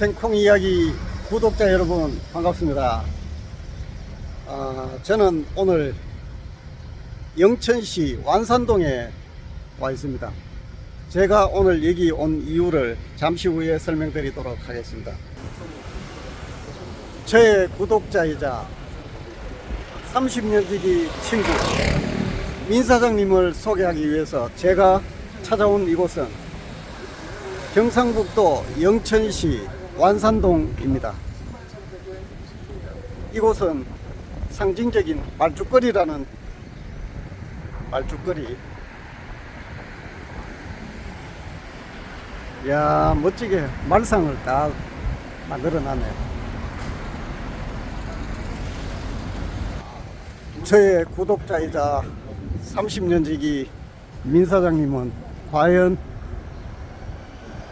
생콩 이야기 구독자 여러분 반갑습니다. 아, 저는 오늘 영천시 완산동에 와 있습니다. 제가 오늘 여기 온 이유를 잠시 후에 설명드리도록 하겠습니다. 저의 구독자이자 30년 지기 친구 민 사장님을 소개하기 위해서 제가 찾아온 이곳은 경상북도 영천시 완산동입니다. 이곳은 상징적인 말죽거리라는 말죽거리. 야 멋지게 말상을 다 만들어 놨네요. 저의 구독자이자 30년 지기 민 사장님은 과연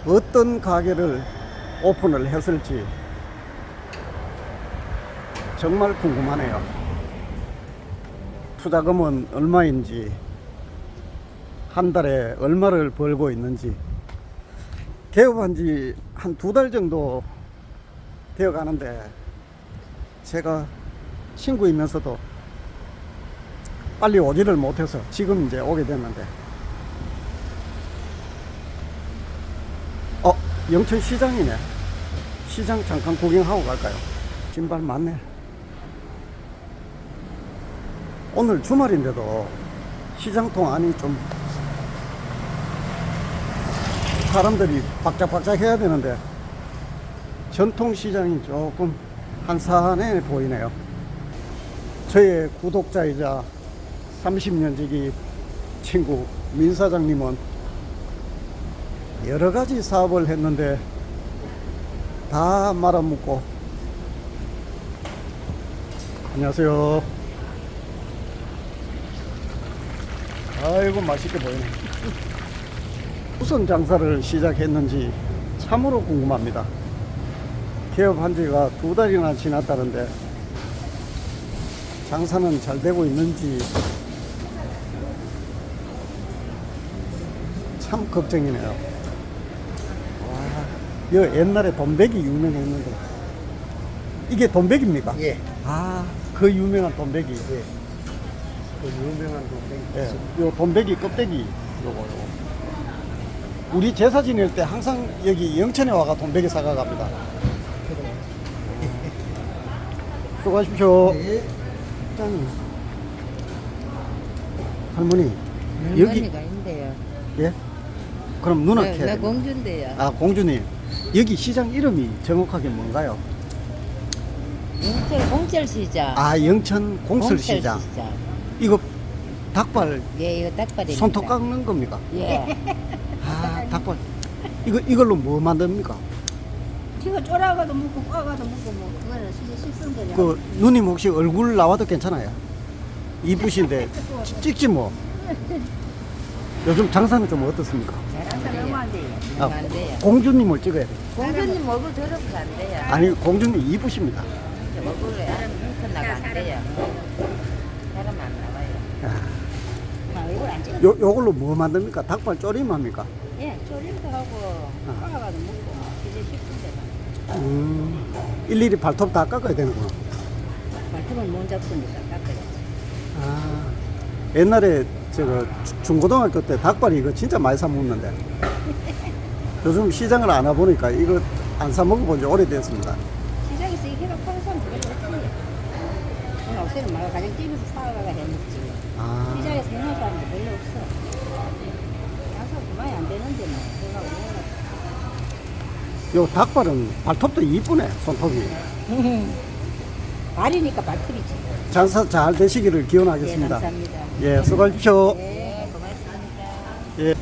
어떤 가게를 오픈을 했을지 정말 궁금하네요. 투자금은 얼마인지, 한 달에 얼마를 벌고 있는지, 개업한 지 한 두 달 정도 되어 가는데, 제가 친구이면서도 빨리 오지를 못해서 지금 이제 오게 됐는데, 어, 영천 시장이네. 시장 잠깐 구경하고 갈까요? 신발 많네. 오늘 주말인데도 시장통 안이 좀 사람들이 박짝박짝 해야 되는데 전통 시장이 조금 한산해 보이네요. 저의 구독자이자 30년 지기 친구 민 사장님은 여러 가지 사업을 했는데 다 말아먹고. 안녕하세요. 아이고 맛있게 보이네. 무슨 장사를 시작했는지 참으로 궁금합니다. 개업한 지가 두 달이나 지났다는데 장사는 잘 되고 있는지 참 걱정이네요. 와, 여 옛날에 돈백이 유명했는데 이게 돈백입니까? 예. 아, 그 유명한 돈백이. 예. 그 유명한 동생. 예, 요 돈백이 껍데기 요거 요거. 우리 제사 지낼 때 항상 여기 영천에 와가 돈백이 사가 갑니다. 수고하십시오. 예. 짠. 할머니, 여기 여기가 있는데요. 예? 그럼 누나께. 네, 나, 나 공주인데요. 아, 공주님. 여기 시장 이름이 정확하게 뭔가요? 공철 공철시장. 아, 영천 공설시장. 공철시장. 이거 닭발 예, 이거 닭발입니다. 손톱 깎는 겁니까? 예. 아, 닭발. 이거 이걸로 뭐 만듭니까? 지금 쫄아가도 먹고 꽈가도 먹고 뭐 그거는 진짜 식성들이야. 그 누님 혹시 얼굴 나와도 괜찮아요? 이쁘신데 찍- 찍지 뭐. 요즘 장사는 좀 어떻습니까? 안 돼요. 아, 안 돼요. 공주님을 찍어야 돼. 공주님 얼굴 더럽게 안 돼요. 아니 공주님 이쁘십니다. 얼굴에 흉터 나가 안 돼요. 사람 안 나와요. 야, 아, 얼굴 안 찍어. 요 요걸로 뭐 만듭니까? 닭발 조림 합니까? 예, 조림도 하고 아. 꽈가도 먹고 진짜 식성들. 음, 일일이 발톱 다 깎아야 되는구나. 말투는 못 잡으니까 깎아야지. 아, 옛날에 제가 주- 중고등학교 때 닭발 이거 진짜 많이 사 먹는데 요즘 시장을 안 와보니까 이거 안사 먹어본 지 오래됐습니다. 시장에서 이게가 파는 사람 별로 없지. 그냥 요새는 말고 가정 집에서 사가가 해먹지. 아, 시장에서 해먹는 사람도 별로 없어. 장사 그만이 안 되는데 뭐. 내가 요 닭발은 발톱도 이쁘네 손톱이. 말이니까 말투리지. 장사 잘 되시기를 예, 기원하겠습니다. 감사합니다. 예, 수고하십시오. 예, 고맙습니다. 예.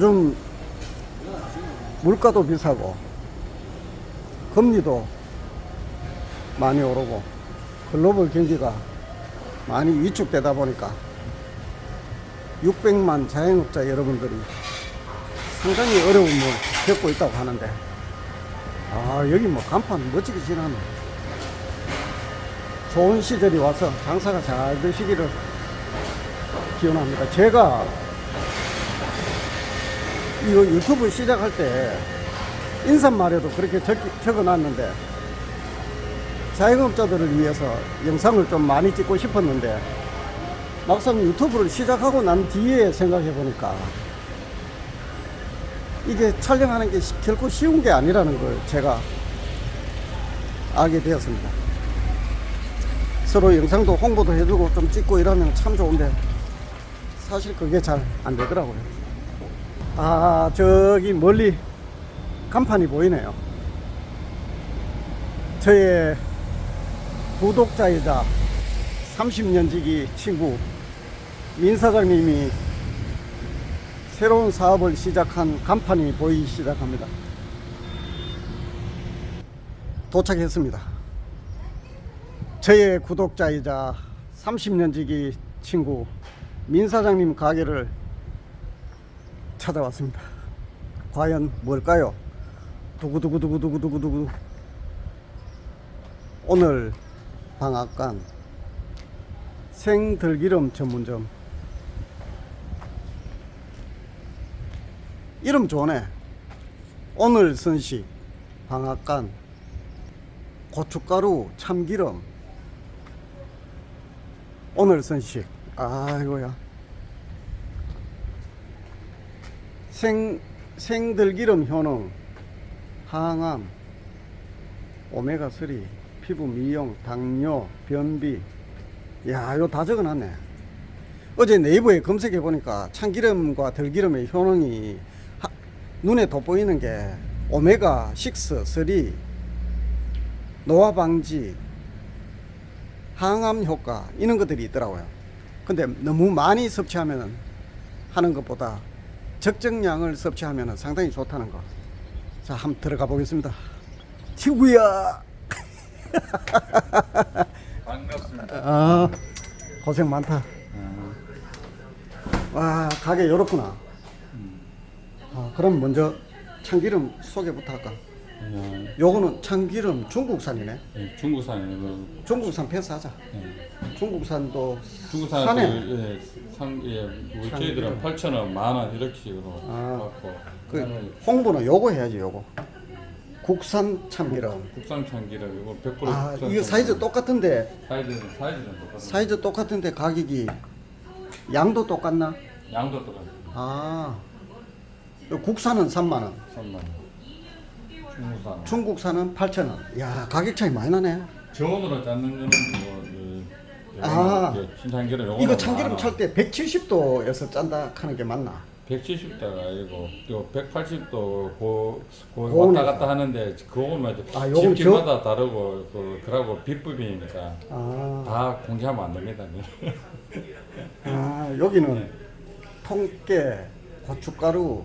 요즘 물가도 비싸고 금리도 많이 오르고 글로벌 경기가 많이 위축되다 보니까 600만 자영업자 여러분들이 상당히 어려움을 겪고 있다고 하는데 아 여기 뭐 간판 멋지게 지나네 좋은 시절이 와서 장사가 잘 되시기를 기원합니다. 제가 이거 유튜브 시작할 때 인사말에도 그렇게 적, 적어놨는데 자영업자들을 위해서 영상을 좀 많이 찍고 싶었는데 막상 유튜브를 시작하고 난 뒤에 생각해 보니까 이게 촬영하는 게 시- 결코 쉬운 게 아니라는 걸 제가 알게 되었습니다. 서로 영상도 홍보도 해주고 좀 찍고 이러면 참 좋은데 사실 그게 잘 안 되더라고요. 아, 저기 멀리 간판이 보이네요. 저의 구독자이자 30년 지기 친구 민 사장님이 새로운 사업을 시작한 간판이 보이기 시작합니다. 도착했습니다. 저의 구독자이자 30년 지기 친구 민 사장님 가게를 찾아왔습니다. 과연 뭘까요? 두구두구두구두구두구두구. 오늘 방앗간 생들기름 전문점. 이름 좋네. 오늘 선식 방앗간. 고춧가루 참기름. 오늘 선식 아이고야 생 생들기름 효능 항암 오메가3 피부 미용 당뇨 변비. 야 이거 다 적어놨네. 어제 네이버에 검색해 보니까 참기름과 들기름의 효능이 하- 눈에 돋보이는 게 오메가 6, 3 노화 방지 항암 효과 이런 것들이 있더라고요. 근데 너무 많이 섭취하면 하는 것보다 적정량을 섭취하면 상당히 좋다는 거. 자, 한번 들어가 보겠습니다. 친구야. 반갑습니다. 아, 고생 많다. 와, 가게 열었구나. 아, 그럼 먼저 참기름 소개부터 할까? 어, 요거는 참기름 중국산이네. 예, 중국산이고 중국산 패스하자. 예. 중국산도 중국산도 산에 예, 상, 예, 우리 참기름. 저희들은 8천 원, 만 원 이렇게 식으로 아, 받고 그 그다음에 홍보는 요거 해야지 요거. 국산 참기름. 국산 참기름 이거 100% 아, 국산 이거 사이즈 참기름. 똑같은데 사이즈는 사이즈는 똑같아요. 사이즈 똑같은데 가격이 양도 똑같나? 양도 똑같아요. 아, 요 국산은 3만 원, 3만 원. 중국산. 중국산은 8천 원. 야, 가격 차이 많이 나네. 저온으로 잡는 거는 뭐 그, 아. 참기름 요거는 이거 참기름 만 원. 찰때 170도에서 짠다 하는 게 맞나? 170도가 아니고 또 180도 고, 고 고온에서. 왔다 갔다 하는데 그거는 아, 요건 집집마다 다르고 그 그러고 비법이니까 아, 다 공개하면 안 됩니다. 아 여기는 통깨, 고춧가루,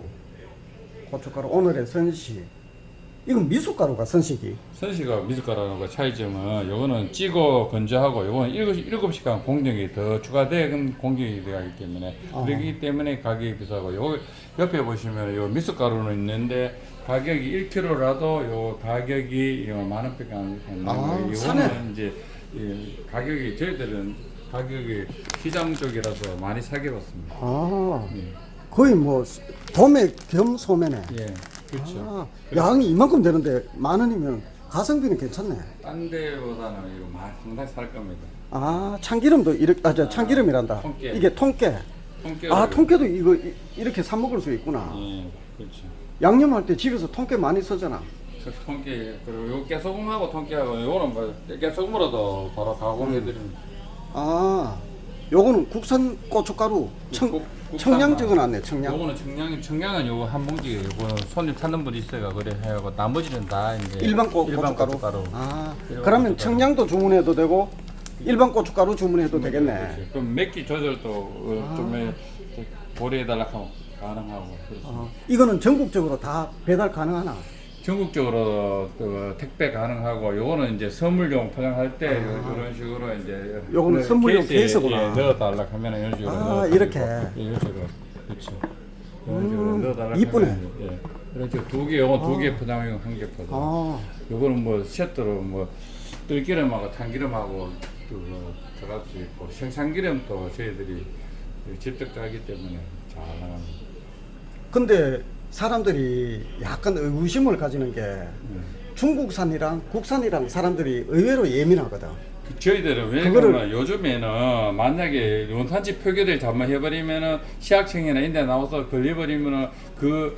고춧가루 오늘의 선식. 이건 미숫가루가 선식이. 선시가 미숫가루하고 차이점은 요거는 찌고 건조하고 요거는 7, 시간 공정이 더 추가된 공정이 들어가기 때문에 아. 그렇기 때문에 가격이 비싸고 요 옆에 보시면 요 미숫가루는 있는데 가격이 1kg라도 요 가격이 요만 원밖에 안 되는 아, 거예요. 요거는 이제 이 가격이 저희들은 가격이 시장 쪽이라서 많이 사게 받습니다. 아, 예. 거의 뭐 도매 겸 소매네. 예. 그렇죠. 아, 양이 이만큼 되는데 만 원이면 가성비는 괜찮네. 딴 데보다는 이거 많이 상당히 살 겁니다. 아 참기름도 이렇게 아 저 참기름이란다. 통깨. 이게 통깨. 통깨를 아 통깨도 이거 이- 이렇게 사 먹을 수 있구나. 예, 그렇죠. 양념할 때 집에서 통깨 많이 쓰잖아. 그 통깨 그리고 요 깨소금하고 통깨하고 요거는 뭐 깨소금으로도 바로 가공해드립니다. 아 요거는 국산 고춧가루 청 국- 국산 청량 맛. 적어놨네 청량. 요거는 청량 청량은 요거 한 봉지 요거는 손님 찾는 분 있어가 그래 해고 나머지는 다 이제 일반 고, 일반 고춧가루. 고춧가루. 아 일반 그러면 고춧가루. 청량도 주문해도 되고 일반 고춧가루 주문해도 되겠네. 그렇지. 그럼 맵기 조절도 어, 좀 해- 고려해달라 하면 가능하고 그렇습니다. 아, 이거는 전국적으로 다 배달 가능하나? 전국적으로 그 택배 가능하고 요거는 이제 선물용 포장할 때 요- 이런 식으로 이제 아. 요거는 그 선물용 케이스구나. 예, 넣어달라 하면 이런 식으로 아, 넣어드리고, 이렇게. 예, 이런 식으로 그렇죠 이런 식으로 음, 넣어달라 이쁘네. 하면, 예 이런 식으로 두개 요거 두개 포장용 한 개 포장 아 요거는 뭐 세트로 뭐 들기름하고 참기름하고 또 들어갈 수 있고 생참기름도 저희들이 직접 짜기 때문에 잘 나갑니다 근데 사람들이 약간 의구심을 가지는 게 중국산이랑 국산이랑 사람들이 의외로 예민하거든. 그 저희들은 왜 그거를- 그러면 요즘에는 만약에 원산지 표기를 잘못해버리면은 시약청이나 인데 나와서 걸려버리면은 그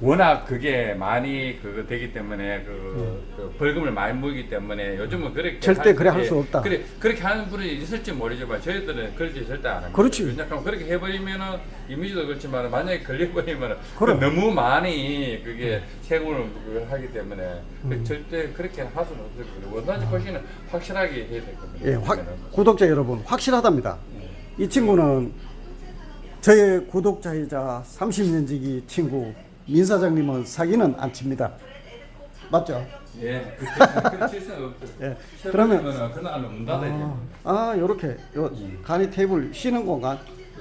워낙 그게 많이 그거 되기 때문에 그, 그 벌금을 많이 물기 때문에 요즘은 그렇게 절대 할- 그래 할 예, 수 없다. 그래 그렇게 하는 분이 있을지 모르지만 저희들은 그렇게 절대 안 합니다. 그렇지. 왜냐하면 그렇게 해버리면은 이미지도 그렇지만 만약에 걸려버리면은 그래. 그 너무 많이 그게 세금을 그걸 하기 때문에 음. 절대 그렇게 할 수는 없을 거예요. 원산지 표시는 확실하게 해야 될 겁니다. 예, 확, 그러면은. 구독자 여러분 확실하답니다. 이 친구는 저의 구독자이자 30년 지기 친구 민 사장님은 사기는 안 칩니다. 맞죠? 예, 그렇게 수는 없어요. 예. 그러면 그러면 그날은 문 닫아야 아, 아 요렇게 요 간이 테이블 쉬는 공간.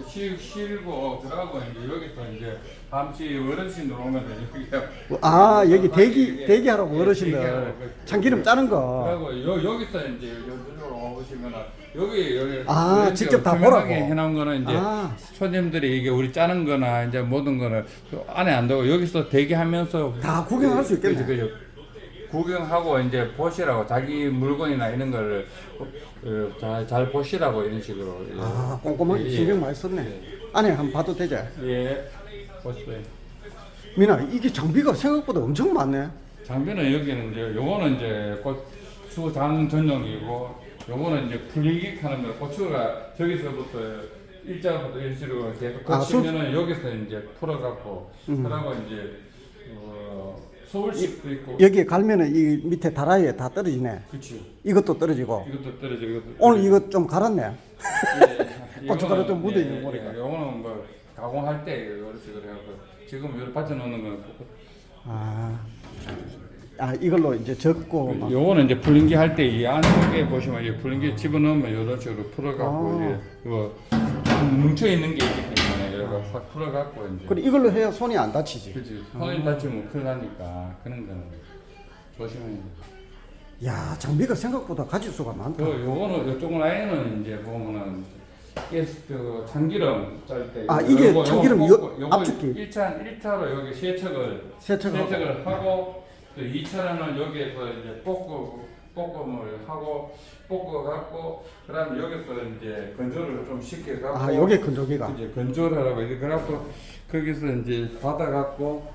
쉬 쉬고 그러고 이제 여기서 이제 잠시 어르신 들어오면 여기 아 여기 대기 예, 대기하라고 예, 어르신들. 참기름 짜는 거. 그리고 여, 여기서 이제 여기로 오시면은 여기 여기 아, 여기 직접 다 투명하게 보라고. 해놓은 거는 이제 아. 손님들이 이게 우리 짜는 거나 이제 모든 거는 안에 안 되고 여기서 대기하면서 다 구경할 수 있겠네. 그죠, 그죠. 구경하고 이제 보시라고 자기 물건이나 이런 거를 어, 잘, 잘 보시라고 이런 식으로 예. 아 꼼꼼하게 예, 신경 많이 썼네. 안에 한번 봐도 되죠? 예 보시고요. 민아 이게 장비가 생각보다 엄청 많네. 장비는 여기는 이제 요거는 이제 고추장 전용이고 요거는 이제 풀리기 하는 거 고추가 저기서부터 일자부터 일시로 계속 아, 술- 거치면은 여기서 이제 풀어갖고 음. 그러고 이제 어, 서울식도 있고 여기 갈면은 이 밑에 다라이에 다 떨어지네. 그치 이것도 떨어지고. 이것도 떨어지고 이것도 오늘. 이거 좀 갈았네. 예, 고춧가루 이거는, 좀 묻어 있는 예, 거니까. 예, 요거는 뭐 가공할 때 이렇게 그래갖고 지금 여기 받쳐 놓는 거는 아, 아 이걸로 이제 적고 막. 요거는 이제 풀린기 할 때 이 안쪽에 보시면 이 풀린기 집어넣으면 이런 식으로 풀어갖고 아. 이제 이거 뭉쳐 있는 게 있기 때문에 이거 싹 풀어갖고 이제 그래 이걸로 해야 손이 안 다치지. 그렇지 손이 다치면 큰일 나니까 그런 거는 조심해야 돼. 야 장비가 생각보다 가짓수가 많다. 그 요거는 요쪽 라인은 이제 보면은 그 참기름 짤때 아, 이게 참기름 요- 압축기. 1차 1차로 여기 세척을 세척을. 세척을 하고 또 2차로는 여기에서 이제 볶고 볶음을 하고 볶아 갖고 그다음에 여기서 이제 건조를 좀 시켜 갖고 아 요게 건조기가. 이제 건조를 하라고 이제 그래갖고 거기서 이제 받아 갖고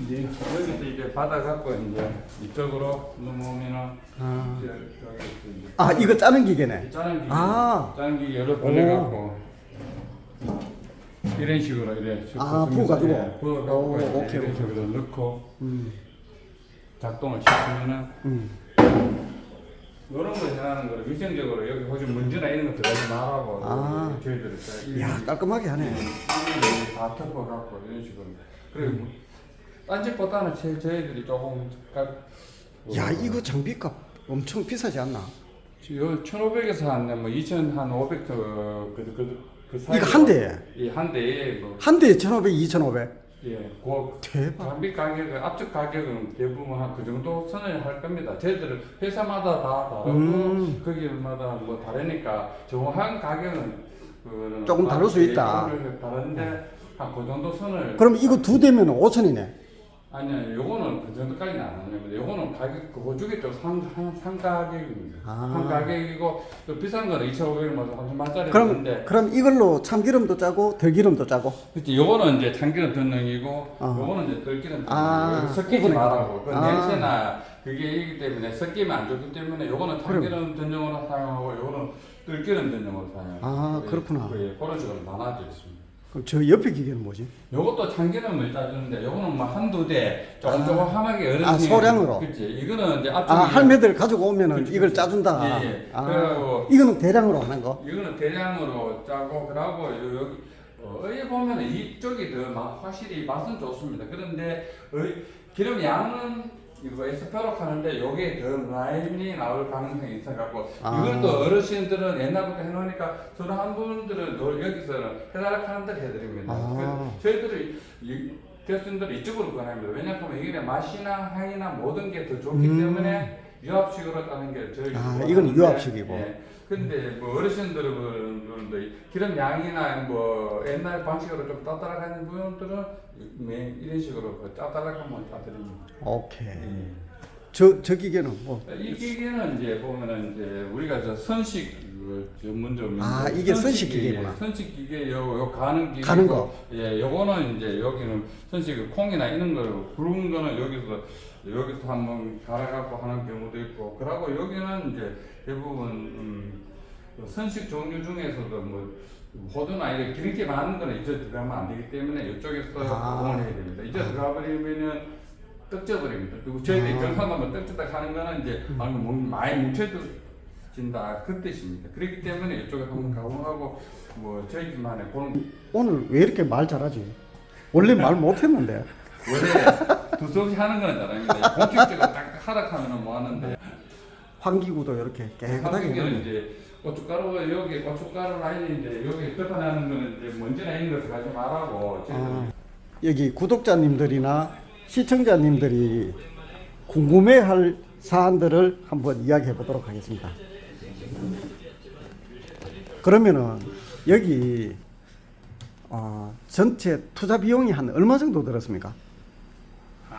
이제 여기서 이제 받아 갖고 이제 이쪽으로 넘어오면은 아, 이제 여기서 이제 아 이거 짜는 기계네. 짜는 기계, 아. 짜는 기계 여러 벌려갖고 이런 식으로 이래. 아, 부어가지고? 예, 부어갖고 오, 이제 오케이, 이런 오케이. 식으로 넣고 음, 작동을 시키면은 음. 이런 거 해나는 거를 위생적으로 여기 혹시 먼지나 이런 거 들어가지 말라고 아. 저희들이 다야 깔끔하게 하네. 이- 다 덮어갖고 이런 식으로 그리고 딴 집보다는 제, 저희들이 조금 까, 야 이거 장비값 엄청 비싸지 않나? 요 1,500에서 한 뭐 2,000, 한 500, 그, 그, 그, 그 사이. 이거 한 대에? 예, 한 대에 뭐, 한 대에 1,500, 2,500. 예, 그 대박. 장비 가격은 앞쪽 가격은 대부분 한 그 정도 선을 할 겁니다. 저희들은 회사마다 다 다르고 음. 거기마다 뭐 다르니까 정확한 가격은 그 조금 다를 수 있다. 다른데 한 그 정도 선을. 그럼 이거 두 대면 5천이네. 아니요, 요거는 그 정도까지는 안 합니다. 요거는 가격, 그거 주겠죠. 상, 상, 상 가격입니다. 아. 상 가격이고, 또 비싼 거는 2,500원, 뭐, 30만짜리 그럼 있는데, 그럼 이걸로 참기름도 짜고 들기름도 짜고. 그치, 요거는 이제 참기름 전용이고, 어. 요거는 이제 들기름 아, 전용이고, 섞이지. 말라고. 그 아. 냄새나 그게 있기 때문에 섞이면 안 좋기 때문에 요거는 참기름 전용으로 사용하고, 요거는 들기름 전용으로 사용하고. 아, 예, 그렇구나. 예, 그런 식으로 나눠져 있습니다. 그럼 저 옆에 기계는 뭐지? 요것도 참기름을 짜주는데 요거는 뭐 한두 대 조금 아. 조금하게 어른 아, 소량으로? 그치 이거는 이제 앞쪽에 아 할매들 가지고 오면은 그치, 이걸 그치. 짜준다. 예, 예. 아, 그래가지고- 이거는 대량으로 하는 거. 이거는 대량으로 짜고 그러고 요- 여기 어, 에 보면 이쪽이 더 마- 확실히 맛은 좋습니다. 그런데 어, 기름 양은 이거 에스페로 하는데 요게 더 많이 나올 가능성이 있어갖고 아. 이걸 또 어르신들은 옛날부터 해놓으니까 저는 한 분들은 너 여기서는 해달라고 하는 대로 해드립니다. 아. 그 저희들이 이- 교수님들 이쪽으로 권합니다. 왜냐하면 이게 맛이나 향이나 모든 게 더 좋기 음. 때문에 유압식으로 따는 게 저희 아, 이거는 유압식이고. 예. 근데 뭐 어르신들은 기름 양이나 뭐 옛날 방식으로 좀 따따라가는 분들은 매 이런 식으로 그 따따라가면 따드립니다. 오케이. 예. 저, 저 기계는 뭐. 이 기계는 이제 보면은 이제 우리가 저 선식 그 전문점 아, 이게 선식 기계구나. 선식 기계 요, 요 가는 기계 가는 거. 예, 요거는 이제 여기는 선식 콩이나 이런 거 구운 거는 여기서 여기서 한번 갈아갖고 하는 경우도 있고 그러고 여기는 이제 대부분 음, 그 선식 종류 중에서도 뭐 호두나 이런 기름기 많은 거는 이제 들어가면 안 되기 때문에 이쪽에서 아. 공을 해야 됩니다. 이제 들어가 버리면은 떡져버립니다. 그리고 저희들이 아. 정상하면 떡지다 하는 거는 이제 방금 뭐 많이 뭉쳐진다 그 뜻입니다. 그렇기 때문에 이쪽에 한번 가공하고 뭐 저희만의 그런 오늘 왜 이렇게 말 잘하지? 원래 말 못했는데. 원래 두서없이 하는 거는 잘합니다. 공식적으로 딱 하락하면 뭐 하는데 환기구도 이렇게 깨끗하게 해놨네. 이제 고춧가루 여기 고춧가루 라인인데 여기 덮어내는 거는 이제 먼지나 이런 것을 가지 말라고 아, 여기 구독자님들이나 시청자님들이 궁금해할 사안들을 한번 이야기해 보도록 하겠습니다. 그러면은 여기 어, 전체 투자 비용이 한 얼마 정도 들었습니까?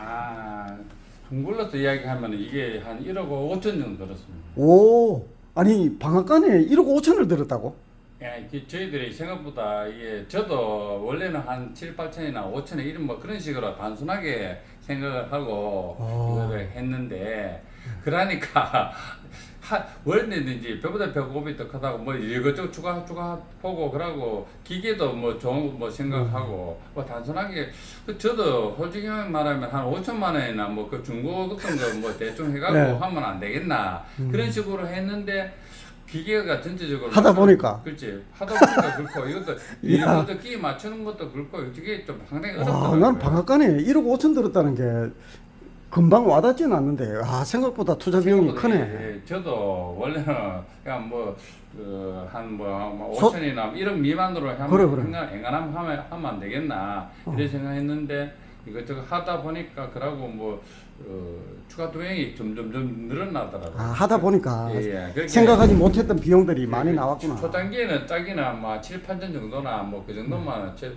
아 둥글러서 이야기하면 이게 한 1억 5천 정도 들었습니다. 오, 아니 방앗간에 1억 5천을 들었다고? 야, 이게 저희들이 생각보다 이게 저도 원래는 한 7, 8천이나 5천에 이런 뭐 그런 식으로 단순하게 생각을 하고 아. 이거를 했는데 그러니까 하, 원래는 이제 배보다 배고픔이 더 크다고 뭐 이것저것 추가 추가 보고 그러고 기계도 뭐 좋은 거뭐 생각하고 뭐 단순하게 그 저도 솔직히 말하면 한 5천만 원이나 뭐 그 중고 같은 거 뭐 대충 해가지고 네. 하면 안 되겠나 그런 식으로 했는데 기계가 전체적으로 하다 보니까. 그렇지 하다 보니까 그렇고 이것도 야. 이것도 끼 맞추는 것도 그렇고 이게 좀 상당히 와, 어렵더라고요. 난 방앗간에 1억 5천 들었다는 게 금방 와닿지는 않는데 아 생각보다 투자 비용이 크네. 예, 저도 원래는 그냥 뭐, 뭐그한뭐 소- 5천이나 1억 미만으로 하면 그래, 그래. 생각 앵간하면 하면, 하면 안 되겠나 어. 이런 생각했는데 이것저것 하다 보니까 그러고 뭐 어, 추가 비용이 점점 점 늘어나더라고요. 아, 하다 보니까 예, 예. 그렇게 생각하지 못했던 비용들이 많이 그 나왔구나. 초단기에는 딱이나 뭐 7, 8천 정도나 뭐 그 정도만 제- 뭐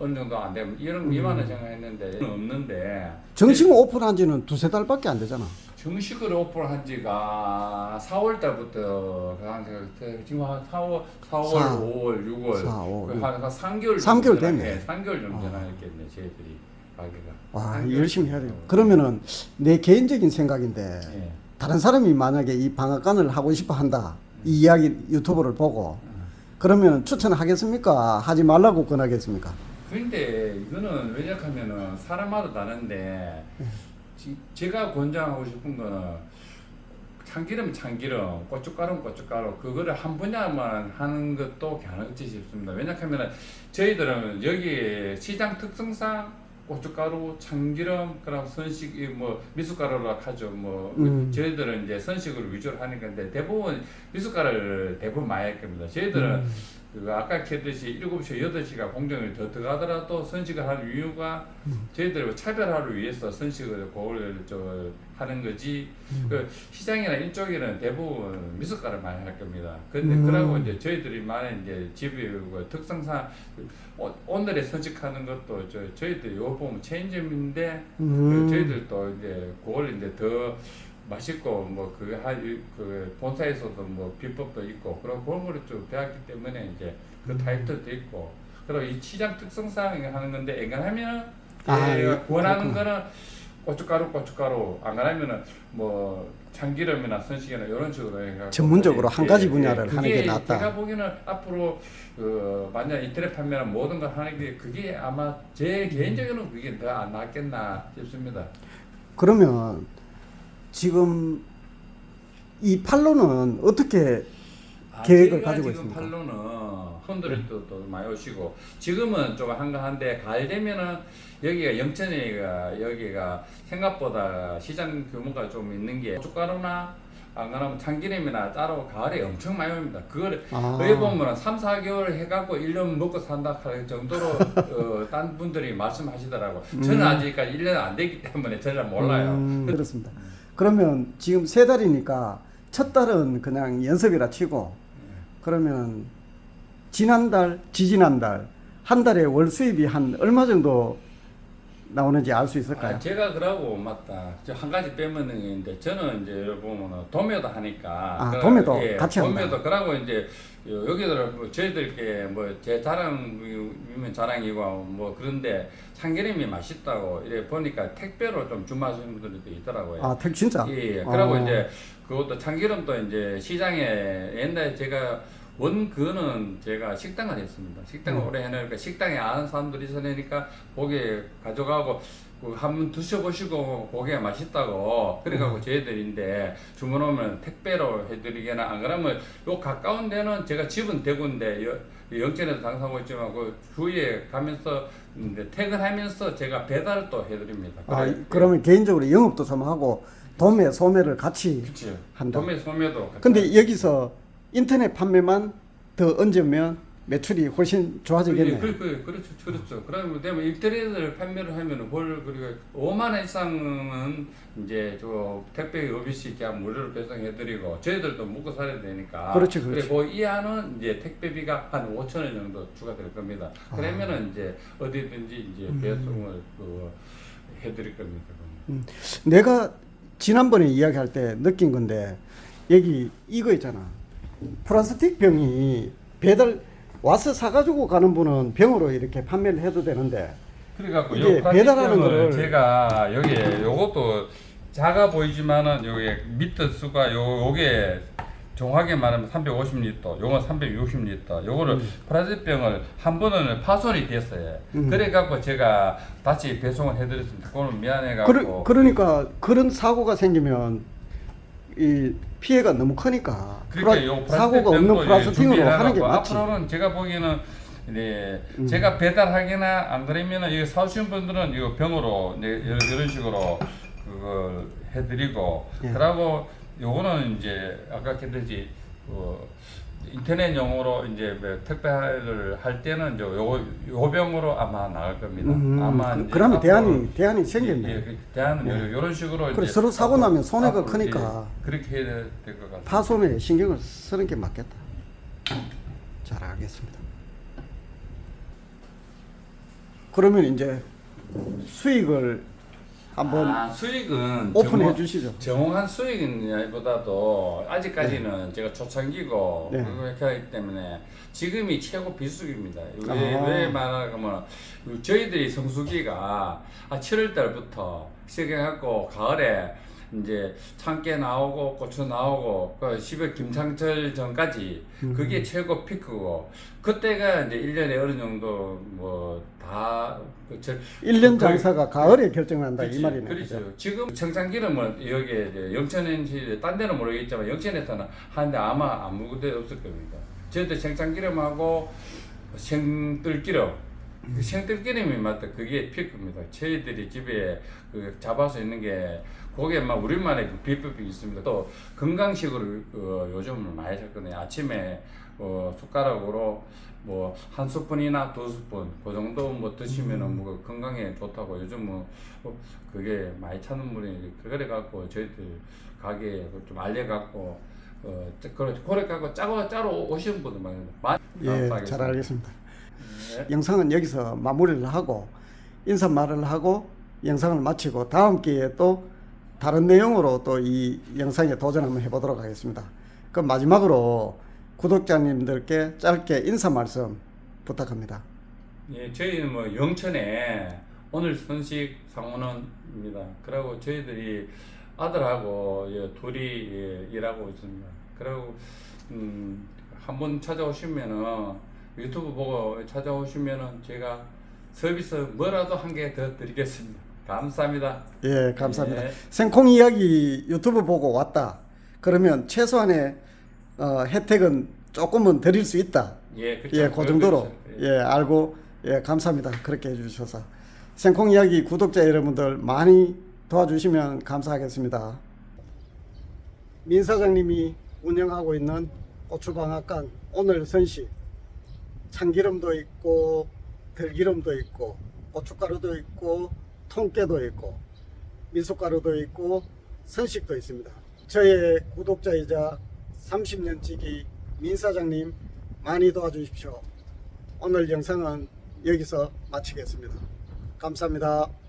어느 정도 안 되면 1억 미만은 생각했는데 없는데 정식 오픈한 지는 두세 달밖에 안 되잖아. 정식으로 오픈한 지가 4월 달부터 한 지금 한 4월, 4월, 사. 5월, 6월 4, 5, 한, 한 3개월 삼 개월 정도 됐네. 네, 3개월 정도 어. 지나겠네 저희들이 가게가. 와 삼 개월 열심히 해야 돼. 정도. 그러면은 내 개인적인 생각인데 예. 다른 사람이 만약에 이 방앗간을 하고 싶어 한다 이 이야기 유튜브를 보고 그러면 추천하겠습니까? 하지 말라고 권하겠습니까? 근데 이거는 왜냐하면은 사람마다 다른데 지- 제가 권장하고 싶은 거는 참기름 참기름 고춧가루 고춧가루 그거를 한 분야만 하는 것도 괜찮지 싶습니다 왜냐하면 저희들은 여기 시장 특성상 고춧가루 참기름 그리고 선식 이뭐 미숫가루라 하죠 뭐 음. 저희들은 이제 선식을 위주로 하는 건데 대부분 미숫가루를 대부분 많이 할 겁니다 저희들은 음. 그 아까 했듯이 7시, 8시가 공정을 더 들어가더라도 선식을 하는 이유가 저희들이 차별화를 위해서 선식을 그걸 저 하는 거지 그 시장이나 이쪽에는 대부분 미숫가루 많이 할 겁니다. 근데 음. 그러고 이제 저희들이 만약 이제 집이 그 특성상 그 오- 오늘의 선식하는 것도 저 저희들 요 보면 체인점인데 음. 그 저희들도 이제 그걸 이제 더 맛있고 뭐 그게 한그 본사에서도 뭐 비법도 있고 그런 거를 좀 배웠기 때문에 이제 그 타이틀도 있고 그리고 이 시장 특성상 하는 건데 앵간하면 아, 예, 원하는. 거는 고춧가루 고춧가루 안 그러면은 뭐 참기름이나 선식이나 이런 식으로 해가지고 전문적으로 한 가지 분야를 그게 하는 게 낫다. 제가 보기에는 앞으로 그 만약 인터넷 판매나 모든 걸 하는 게 그게 아마 제 개인적으로는 그게 더 안 낫겠나 싶습니다. 그러면 지금 이 판로는 어떻게 계획을 저희가 가지고 아, 지금 있습니까? 팔로는 손들이 또, 또 많이 오시고 지금은 좀 한가한데 가을 되면은 여기가 영천이가 여기가 생각보다 시장 규모가 좀 있는 게 고춧가루나 안 그러면 참기름이나 따로 가을에 엄청 많이 옵니다. 그걸 아. 거기 보면 3, 4개월 해갖고 1년 먹고 산다 할 정도로 어, 딴 분들이 말씀하시더라고. 저는 아직까지 1년 안 됐기 때문에 저는 몰라요. 음, 그렇습니다. 그러면 지금 세 달이니까 첫 달은 그냥 연습이라 치고 그러면 지난달, 지지난달 한 달에 월 수입이 한 얼마 정도 나오는지 알 수 있을까요? 아, 제가 그러고 맞다. 저 한 가지 게 있는데 저는 이제 보면 도매도 하니까. 아, 그, 도매도 같이 한다. 도매도 그러고 이제 요- 여기들 뭐 저희들께 뭐 제 자랑이면 자랑이고 뭐 그런데 참기름이 맛있다고 이래 보니까 택배로 좀 주문하시는 분들도 있더라고요. 아, 택 진짜? 예, 예. 그러고 아. 이제 그것도 참기름도 이제 시장에 옛날에 제가 원 그거는 제가 식당을 했습니다. 식당을 음. 오래 해놓으니까 식당에 아는 사람들이 있으니까 고기 가져가고 그 한번 드셔보시고 고기가 맛있다고 그래갖고 음. 저희들인데 주문 오면 택배로 해드리거나 안 그러면 요 가까운 데는 제가 집은 대구인데 여- 영천에도 당사하고 있지만 그 주위에 가면서 퇴근하면서 제가 배달을 또 해드립니다. 아, 그래- 그러면 개인적으로 영업도 좀 하고 도매, 소매를 같이 그치. 한다. 도매 소매도 같이 근데 여기서 인터넷 판매만 더 얹으면 매출이 훨씬 좋아지겠네. 그, 그, 그렇죠, 그렇죠. 그러면 되면 인터넷을 판매를 하면은 뭘 그리고 5만 원 이상은 이제 저 택배 서비스 있게 하면 무료로 배송해드리고 저희들도 먹고 살아야 되니까. 그렇지, 그렇지. 그리고 이 안은 이제 택배비가 한 5천 원 정도 추가될 겁니다. 아. 그러면은 이제 어디든지 이제 음. 배송을 그 해드릴 겁니다. 그건. 내가 지난번에 이야기할 때 느낀 건데 여기 이거 있잖아. 플라스틱 병이 배달 와서 사가지고 가는 분은 병으로 이렇게 판매를 해도 되는데 그래갖고 이게 요 배달하는 거를- 제가 여기 요것도 작아 보이지만은 요게 미터 수가 요 요게 정확하게 말하면 350리터, 요건 360리터. 요거를 플라스틱 병을 한 번은 파손이 됐어요. 음. 그래갖고 제가 다시 배송을 해드렸습니다. 그거는 미안해갖고. 그러, 그러니까 그런 사고가 생기면 이 피해가 너무 크니까 그러니까 플라- 요 사고가 없는 플라스틱으로 하는 게 맞지. 앞으로는 제가 보기에는 네, 음. 제가 배달하거나 안 그러면은 이거 사오신 분들은 이거 병으로 네, 이런, 식으로 그걸 해드리고 예. 그러고 요거는 이제 아까 그랬듯이 그 인터넷용으로 이제 뭐 택배를 할 때는 이제 요 병으로 아마 나갈 겁니다. 음, 아마 그, 앞으로 대안이 대안이 생겼네. 예, 예, 대안은 예. 이런 식으로 그래, 서로 사고 앞으로- 나면 손해가 앞으로, 크니까. 예, 그렇게 해야 될 것 같아요. 파손에 신경을 쓰는 게 맞겠다. 잘 알겠습니다. 그러면 이제 수익을 한번 아, 수익은 오픈해 정확- 주시죠. 정확한 수익보다도 아직까지는 제가 초창기고 네. 그렇게 하기 때문에 지금이 최고 비수기입니다. 왜, 아. 왜 말하면 저희들이 성수기가 아, 7월 달부터 시작해갖고 가을에 이제 참깨 나오고 고추 나오고 그 10월 김상철 전까지 음. 그게 최고 피크고 그때가 이제 1년에 어느 정도 뭐다 그 절- 1년 거의- 장사가 가을에 결정난다 이 그렇지, 말이네. 그렇죠. 그죠? 지금 청산기름은 여기 이제 영천인지 딴 데는 모르겠지만 영천에서는 하는데 아마 아무 데 없을 겁니다. 저희도 생산기름하고 생들기름 그 생들기름이 맞다. 그게 피크입니다. 저희들이 집에 그 잡아서 있는 게 거기에 막 우리만의 그 비법이 있습니다. 또 건강식으로 어, 요즘은 많이 잡거든요. 아침에 어, 숟가락으로 뭐 한 스푼이나 두 스푼 그 정도 뭐 드시면은 뭐 건강에 좋다고 요즘 뭐 어, 그게 많이 찾는 분이 그래 갖고 저희들 가게에 좀 알려 갖고 어 그래 그래 갖고 짜고 짜러 오시는 분들 많이 많이 예, 감사하겠습니다. 잘 알겠습니다. 네. 영상은 여기서 마무리를 하고 인사말을 하고 영상을 마치고 다음 기회에 또 다른 내용으로 또 이 영상에 도전 한번 해보도록 하겠습니다. 그럼 마지막으로 구독자님들께 짧게 인사 말씀 부탁합니다. 예, 저희는 뭐 영천에 오늘 선식 상원원입니다. 그리고 저희들이 아들하고 예, 둘이 예, 일하고 있습니다. 그리고 음, 한번 찾아오시면은 유튜브 보고 찾아오시면은 제가 서비스 뭐라도 한 개 더 드리겠습니다. 감사합니다. 예, 감사합니다. 네. 생콩 이야기 유튜브 보고 왔다. 그러면 최소한의 어, 혜택은 조금은 드릴 수 있다. 예, 그렇죠. 예, 그 정도로 그렇죠. 예 알고 예 감사합니다. 그렇게 해주셔서 생콩 이야기 구독자 여러분들 많이 도와주시면 감사하겠습니다. 민 사장님이 운영하고 있는 고추방앗간 오늘 선식 참기름도 있고 들기름도 있고 고춧가루도 있고 통깨도 있고 미숫가루도 있고 선식도 있습니다. 저의 구독자이자 30년지기 민 사장님 많이 도와주십시오. 오늘 영상은 여기서 마치겠습니다. 감사합니다.